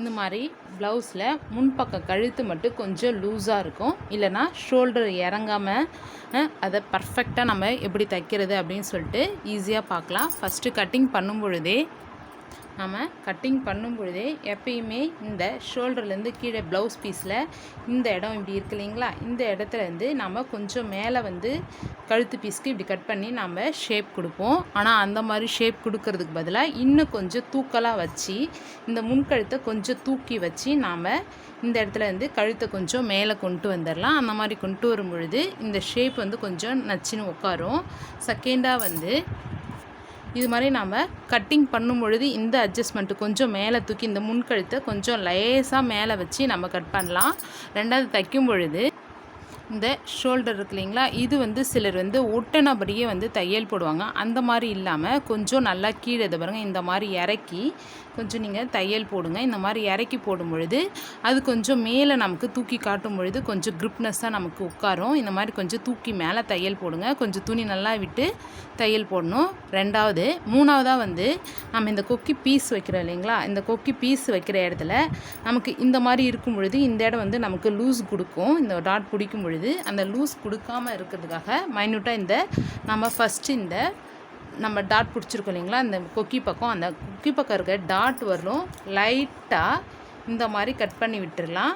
இந்த மாதிரி ப்ளவுஸில் முன்பக்கம் கழுத்து மட்டும் கொஞ்சம் லூஸாக இருக்கும். இல்லைன்னா ஷோல்டர் இறங்காமல் அதை பர்ஃபெக்டாக நம்ம எப்படி தைக்கிறது அப்படின்னு சொல்லிட்டு ஈஸியாக பார்க்கலாம். ஃபஸ்ட்டு கட்டிங் பண்ணும் பொழுதே நம்ம கட்டிங் பண்ணும் பொழுதே எப்பயுமே இந்த ஷோல்டர்லேருந்து கீழே ப்ளவுஸ் பீஸில் இந்த இடம் இப்படி இருக்கு இல்லைங்களா? இந்த இடத்துலேருந்து நம்ம கொஞ்சம் மேலே வந்து கழுத்து பீஸ்க்கு இப்படி கட் பண்ணி நம்ம ஷேப் கொடுப்போம். ஆனால் அந்த மாதிரி ஷேப் கொடுக்கறதுக்கு பதிலாக இன்னும் கொஞ்சம் தூக்கலாக வச்சு இந்த முன்கழுத்தை கொஞ்சம் தூக்கி வச்சு நாம் இந்த இடத்துலருந்து கழுத்தை கொஞ்சம் மேலே கொண்டு வந்துடலாம். அந்த மாதிரி கொண்டு வரும் பொழுது இந்த ஷேப் வந்து கொஞ்சம் நச்சுன்னு உட்காரும். செகண்டாக வந்து இது மாதிரி நாம் கட்டிங் பண்ணும் பொழுது இந்த அட்ஜஸ்ட்மெண்ட்டு கொஞ்சம் மேலே தூக்கி இந்த முன்கழுத்தை கொஞ்சம் லேசாக மேலே வச்சு நம்ம கட் பண்ணலாம். ரெண்டாவது தைக்கும் பொழுது இந்த ஷோல்டர் இருக்கு இல்லைங்களா? இது வந்து சிலர் வந்து ஒட்டினபடியே வந்து தையல் போடுவாங்க. அந்த மாதிரி இல்லாமல் கொஞ்சம் நல்லா கீழே இதை பாருங்கள் இந்த மாதிரி இறக்கி கொஞ்சம் நீங்கள் தையல் போடுங்க. இந்த மாதிரி இறக்கி போடும் பொழுது அது கொஞ்சம் மேலே நமக்கு தூக்கி காட்டும் பொழுது கொஞ்சம் gripness-ஆ நமக்கு உட்காரும். இந்த மாதிரி கொஞ்சம் தூக்கி மேலே தையல் போடுங்க. கொஞ்சம் துணி நல்லா விட்டு தையல் போடணும். ரெண்டாவது மூணாவதாக வந்து நம்ம இந்த கொக்கி பீஸ் வைக்கிறோம் இல்லைங்களா? இந்த கொக்கி பீஸ் வைக்கிற இடத்துல நமக்கு இந்த மாதிரி இருக்கும் பொழுது இந்த இடம் வந்து நமக்கு லூஸ் கொடுக்கும். இந்த டாட் பிடிக்கும் பொழுது அந்த லூஸ் கொடுக்காம இருக்கிறதுக்காக மைன்யூட்டாக இந்த நம்ம ஃபஸ்ட்டு இந்த நம்ம டாட் பிடிச்சிருக்கோம் இல்லைங்களா? இந்த கொக்கி பக்கம். அந்த கொக்கி பக்கம் இருக்க டாட் வரலும் லைட்டாக இந்த மாதிரி கட் பண்ணி விட்டுடலாம்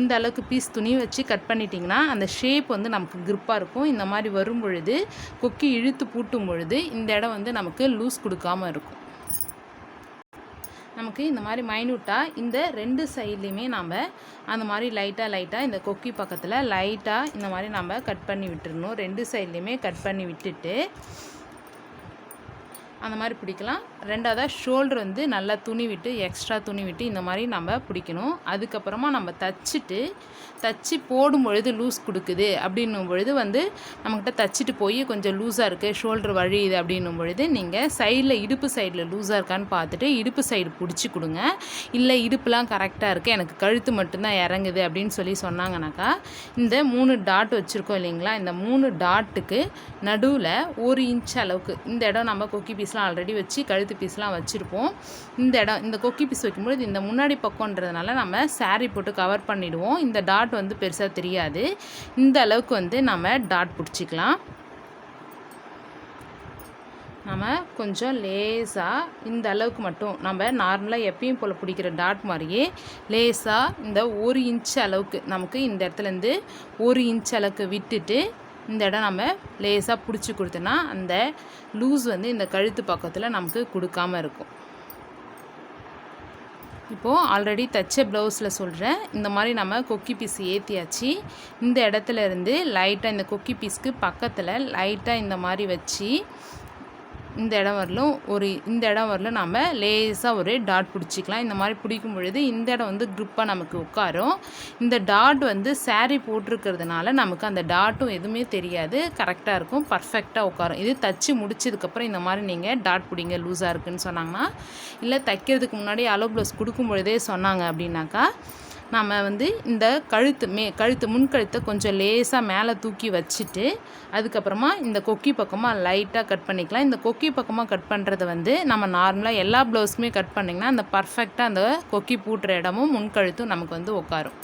இந்த அளவுக்கு பீஸ் துணி வச்சு கட் பண்ணிட்டிங்கன்னா அந்த ஷேப் வந்து நமக்கு கிரிப்பாக இருக்கும். இந்த மாதிரி வரும் பொழுது கொக்கி இழுத்து பூட்டும் பொழுது இந்த இடம் வந்து நமக்கு லூஸ் கொடுக்காம இருக்கும். நமக்கு இந்த மாதிரி மைன்யூட்டாக இந்த ரெண்டு சைட்லேயுமே நம்ம அந்த மாதிரி லைட்டாக லைட்டாக இந்த கொக்கி பக்கத்தில் லைட்டாக இந்த மாதிரி நம்ம கட் பண்ணி விட்டுருணும் ரெண்டு சைட்லேயுமே கட் பண்ணி விட்டுட்டு அந்த மாதிரி பிடிக்கலாம். ரெண்டாவதாக ஷோல்டர் வந்து நல்லா துணி விட்டு எக்ஸ்ட்ரா துணி விட்டு இந்த மாதிரி நம்ம பிடிக்கணும். அதுக்கப்புறமா நம்ம தச்சுட்டு தச்சு போடும் பொழுது லூஸ் கொடுக்குது. அப்படின்னும் பொழுது வந்து நம்மக்கிட்ட தச்சுட்டு போய் கொஞ்சம் லூஸாக இருக்குது ஷோல்டர் வழியுது அப்படின்னும் பொழுது நீங்கள் சைடில் இடுப்பு சைடில் லூஸாக இருக்கான்னு பார்த்துட்டு இடுப்பு சைடு பிடிச்சி கொடுங்க. இல்லை இடுப்புலாம் கரெக்டாக இருக்குது எனக்கு கழுத்து மட்டும்தான் இறங்குது அப்படின்னு சொல்லி சொன்னாங்கனாக்கா இந்த மூணு டாட் வச்சுருக்கோம் இல்லைங்களா? இந்த மூணு டாட்டுக்கு நடுவில் ஒரு இன்ச் அளவுக்கு இந்த இடம் நம்ம கொக்கி பீஸ்லாம் ஆல்ரெடி வச்சு கழுத்து பீஸ்லாம் வச்சுருப்போம். இந்த இடம் இந்த கொக்கி பீஸ் வைக்கும்பொழுது இந்த முன்னாடி பக்கம்ன்றதுனால நம்ம சாரீ போட்டு கவர் பண்ணிவிடுவோம் இந்த டாட் வந்து பெருசாக தெரியாது. இந்த அளவுக்கு வந்து நம்ம டாட் பிடிச்சிக்கலாம். நம்ம கொஞ்சம் லேசாக இந்த அளவுக்கு மட்டும் நம்ம நார்மலாக எப்பயும் போல் பிடிக்கிற டாட் மாதிரியே லேசாக இந்த ஒரு இன்ச் அளவுக்கு நமக்கு இந்த இடத்துலேருந்து ஒரு இன்ச் அளவுக்கு விட்டுட்டு இந்த இடம் நம்ம லேசாக பிடிச்சி கொடுத்தோன்னா அந்த லூஸ் வந்து இந்த கழுத்து பக்கத்தில் நமக்கு கொடுக்காம இருக்கும். இப்போது ஆல்ரெடி தச்ச ப்ளவுஸில் சொல்கிறேன் இந்த மாதிரி நம்ம கொக்கி பீஸ் ஏற்றியாச்சு இந்த இடத்துல இருந்து லைட்டாக இந்த கொக்கி பீஸ்க்கு பக்கத்தில் லைட்டாக இந்த மாதிரி வச்சு இந்த இடம் வரலும் ஒரு இந்த இடம் வரலும் நம்ம லேசாக ஒரு டாட் பிடிச்சிக்கலாம். இந்த மாதிரி பிடிக்கும் பொழுது இந்த இடம் வந்து க்ரிப்பாக நமக்கு உட்காரும். இந்த டாட் வந்து saree போட்டிருக்கிறதுனால நமக்கு அந்த டாட்டும் எதுவுமே தெரியாது. கரெக்டாக இருக்கும் பர்ஃபெக்டாக உட்காரும். இது தச்சு முடிச்சதுக்கப்புறம் இந்த மாதிரி நீங்கள் டாட் பிடிங்க லூஸாக இருக்குன்னு சொன்னாங்கன்னா இல்லை தைக்கிறதுக்கு முன்னாடி அலோ ப்ளவுஸ் கொடுக்கும் பொழுதே சொன்னாங்க அப்படின்னாக்கா நம்ம வந்து இந்த கழுத்து மே கழுத்து முன் கழுத்தை கொஞ்சம் லேசாக மேலே தூக்கி வச்சுட்டு அதுக்கப்புறமா இந்த கொக்கி பக்கமாக லைட்டாக கட் பண்ணிக்கலாம். இந்த கொக்கி பக்கமாக கட் பண்ணுறது வந்து நம்ம நார்மலாக எல்லா ப்ளவுஸுமே கட் பண்ணிங்கன்னா அந்த பர்ஃபெக்டாக அந்த கொக்கி பூட்டுற இடமும் முன் கழுத்தும் நமக்கு வந்து உட்காரும்